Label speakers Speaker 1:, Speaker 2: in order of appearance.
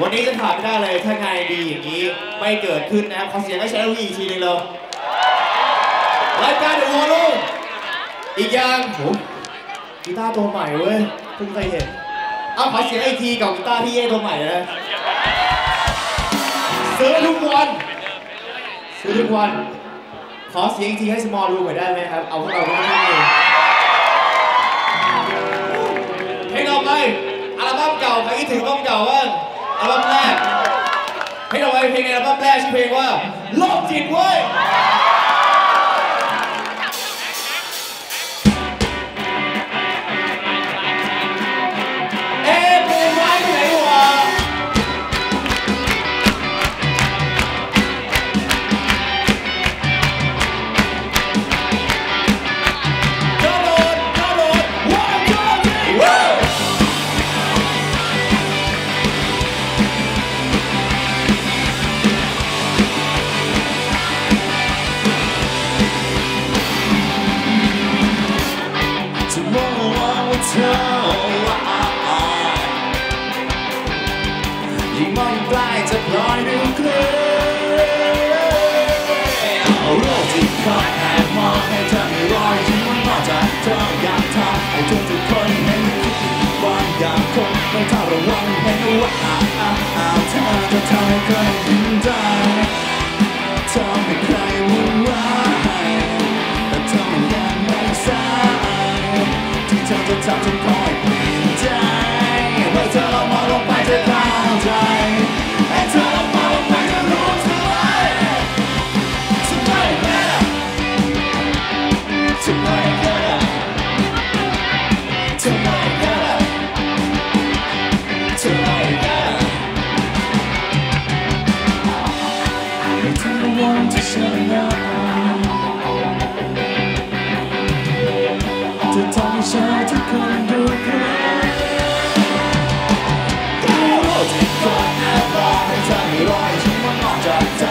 Speaker 1: วันนี้จะขาดไม่ได้เลยถ้างานดีอย่างนี้ไม่เกิดขึ้นนะครับขอเสียงให้ชาแนลวีอีกทีหนึงเลยรายการเดอะวอลลุ่มอีกอย่างโหกีตาร์ตัวใหม่เว้ยเพิ่งเคยเห็นเอาขอเสียงอีกทีกับกีตาร์พี่เย่ตัวใหม่เลยซื้อทุกวันซื้อทุกวัน ขอเสียงอีกทีให้สมอลรูหน่อยได้ไหมครับ เอาพวกเราไปที่นี่เพลงต่อไปอัลบั้มเก่าใครคิดถึงอัลบั้มเก่าบ้าง อัลบั้มแรกเพลงต่อไปเพลงในอัลบั้มแรกชื่อเพลงว่าโลกจิตเว้ย
Speaker 2: ยิ่งมองใกล้จะพลอยดูเคลื่อนโลกที่คอยแอบมองให้เธอมีรอยยิ้มนอกจากเธออยากทำให้ทุกทุกๆคนเห็นบางอย่างคงไม่เท่าระวังเห็นว่าอาอาเธอจะทำให้ใครยิ้มใจ to the one to shut up จะทำให้ชายทุกคนดูแค่รู้ที่ก่อนแอบบอกให้เธอไม่รอให้ฉันมันออกจากใจ